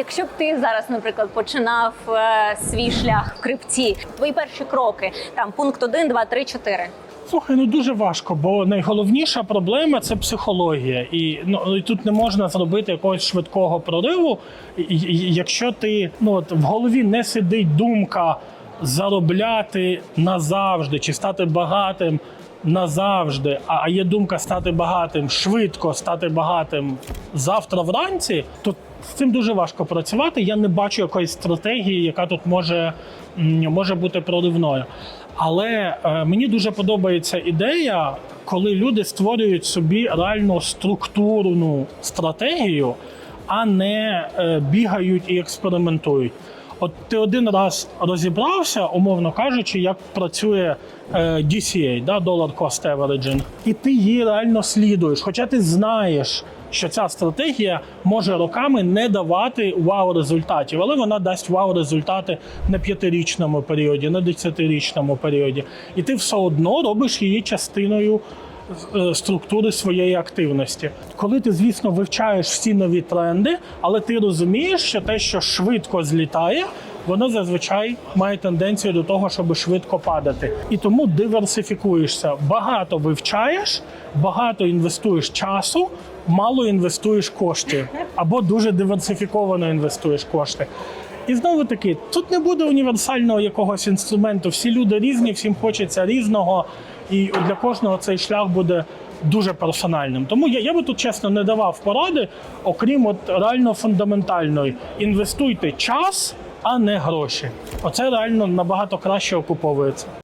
якщо б ти зараз, наприклад, починав е, свій шлях в крипті, твої перші кроки, там пункт 1, 2, 3, 4. Слухай, ну дуже важко, бо найголовніша проблема це психологія. І ну і тут не можна зробити якогось швидкого прориву. Якщо ти ну от в голові не сидить думка заробляти назавжди чи стати багатим назавжди, а є думка стати багатим швидко, стати багатим завтра вранці, то з цим дуже важко працювати. Я не бачу якоїсь стратегії, яка тут може, може бути проривною. Але е, мені дуже подобається ідея, коли люди створюють собі реально структурну стратегію, а не е, бігають і експериментують. От ти один раз розібрався, умовно кажучи, як працює е, DCA, да, Dollar Cost Averaging, і ти її реально слідуєш. Хоча ти знаєш, що ця стратегія може роками не давати вау результатів, але вона дасть вау результати на п'ятирічному періоді, на десятирічному періоді. І ти все одно робиш її частиною структури своєї активності. Коли ти, звісно, вивчаєш всі нові тренди, але ти розумієш, що те, що швидко злітає, воно зазвичай має тенденцію до того, щоб швидко падати. І тому диверсифікуєшся. Багато вивчаєш, багато інвестуєш часу, мало інвестуєш коштів, або дуже диверсифіковано інвестуєш кошти. І знову таки, тут не буде універсального якогось інструменту. Всі люди різні, всім хочеться різного, і для кожного цей шлях буде дуже персональним. Тому я, я би тут чесно не давав поради, окрім от реально фундаментальної. Інвестуйте час, а не гроші. Оце реально набагато краще окуповується.